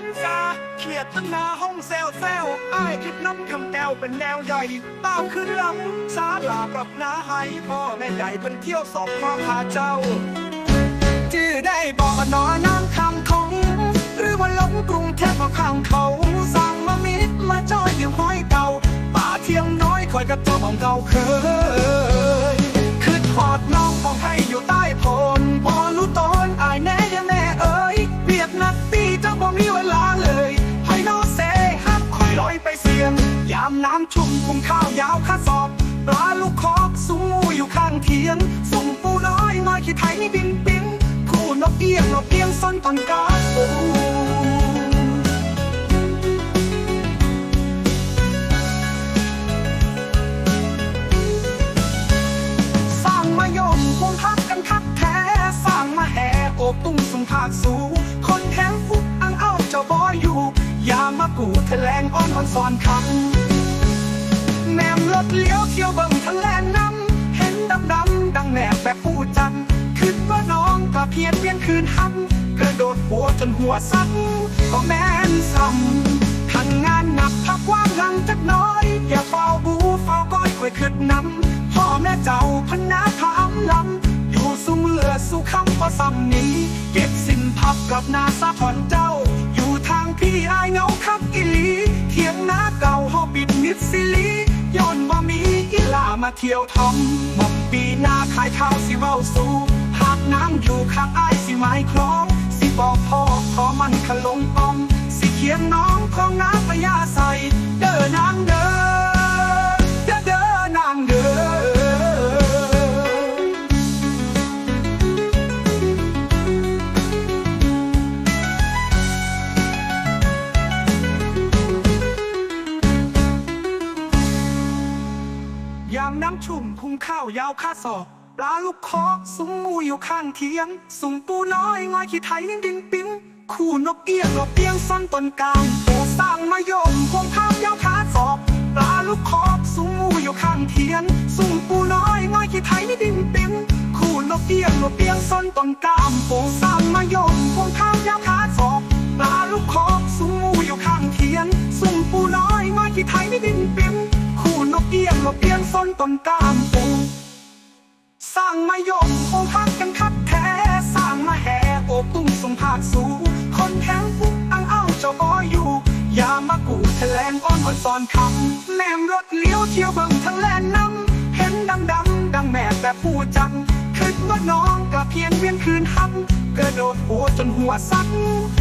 นซาเขียดตั้งนาห้องแซวแซวอ้ายคิดน้ำคำแก้วเป็นแนวใหญ่ตามขึ้นลำสาลากับนาให้พ่อแม่ใหญ่เป็นเที่ยวสอบพ่อพาเจ้า จื้อได้บอกว่านอน้ำคำคงหรือว่าหลงกรุงเทพมาข้างเขา สั่งมามิดมาจอยอยู่ห้อยเก่าป่าเที่ยงน้อยคอยกับเจ้าของเก่าเคย บ่มีเวลาเลยให้น้องเซฮับคอยลอยไปเสียง ยามน้ำชุ่มคุมข้าวยาวข้าสอบ ปลาลูกคอกสูงงูอยู่ข้างเทียนส่งปูน้อยน้อยขี้ไทยบินปิ้นคู่นกเอี้ยงนกเอี้ยงซ่อนตอนกาปูสร้างมายมพวงพักกันคักแท้ สร้างมาแห่โอบตุ้งสุงภาคสูงาบอยอยู่อย่ามากูแถลงอ้อนอ่อนสอนคำแนมรถเลี้ยวเที่ยวเบิ่งทะเลน้ำเห็นดำดำดังแหนบแบบผู้จันคิดว่าน้องกะเพียนเพียนคืนหันกระโดดหัวจนหัวสั่นก็แม่นซ้ำทันงานหนักพักว่างหังจักน้อย อย่าเฝ้าบูเฝ้าก้อยคอยขึ้นนำพ่อแม่เจ้าพนาถามลำอยู่สู้เมื่อสู้คำพอซ้ำนี้ เก็บสินพับกับนาซาผ่อนเจ้า ที่อายเงาคักอิลีเทียงนาเก่าหอบิดมิดซิลีย้อนว่ามีอีลามาเที่ยวทอมหมอกปีหน้าขายข้าวสิเว้าสู่หากน้ำอยู่ข้างอายสิไม้คล้อง สิบอกพ่อขอมันขลงออมสิเขียนน้องของน้ำพยาใสเด้อนางเด้อ ชุ่มพุงข้าวยาวข้าศอกปลาลูกคอสุ่มมูอยู่ข้างเทียงสุ่มปูน้อยงอยขี้ไทยดินปิ้งคู่นกเอี้ยงนกเอี้ยงซ่อนตนกลางปูสร้างมายมพงข้าวยาวขาศอกปลาลูกคอสุ่มมูอยู่ข้างเทียนสุ่มปูน้อยงอยขี้ไทยดินปิ้งคู่นกเอี้ยงนกเอี้ยงซ่อนตนกลาง นกเอี้ยม่อนต้นกามปูสร้างมายมโอพักกันคัดแท้ สร้างมาแห่โอบตุ้งสมภาคสูงคนแข็งปุ๊กอังเอาเจ้าบอยอยู่อย่ามากูแถลงอ้อนอ่อนสอนคำแนมรถเลี้ยวเที่ยวเบิ่งทะเลน้ำเห็นดังดำดังแม่แบบผู้จังคิดว่าน้องกะเพียนเวียนคืนหันกระโดดหัวจนหัวสั่น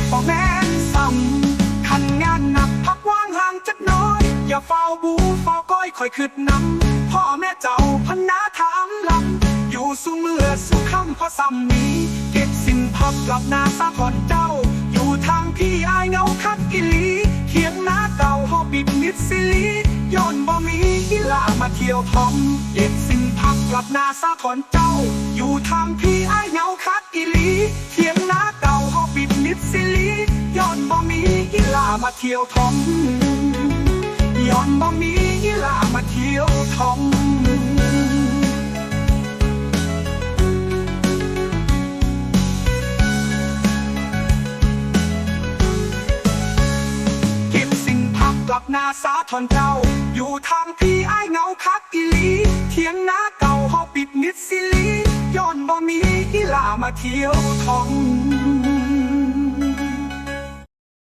พอแม่นซ้ำคันงานหนักพักว่างห่างจักหน้อย อย่าเฝ้าบู คอยคืดนำพ่อแม่เจ้าพนาถามลำอยู่สู้เมื่อสู้คำพอซ้ำนี้เก็บสินพับกลับนาซาผ่อนเจ้า อยู่ทางพี่อายเงาคักกิลีเทียงนาเก่าหอบิดมิดซิลีย้อนบ่มีกีฬามาเที่ยวทอมเก็บสินพับกลับนาซาผ่อนเจ้า อยู่ทางพี่อายเงาคักกิลีเทียงนาเก่าหอบิดมิดซิลีย้อนบ่มีกีฬามาเที่ยวทอมย้อนบ่มี กีฬามาเที่ยวทอมเก็บสิ่งพักกลับนาสาทอนเจ้า อยู่ทางพี่ไอ้เหงาคักอีลีเทียงนาเก่าหอปิดมิดซิลีย้อนบ่มีกีฬามาเที่ยวทอม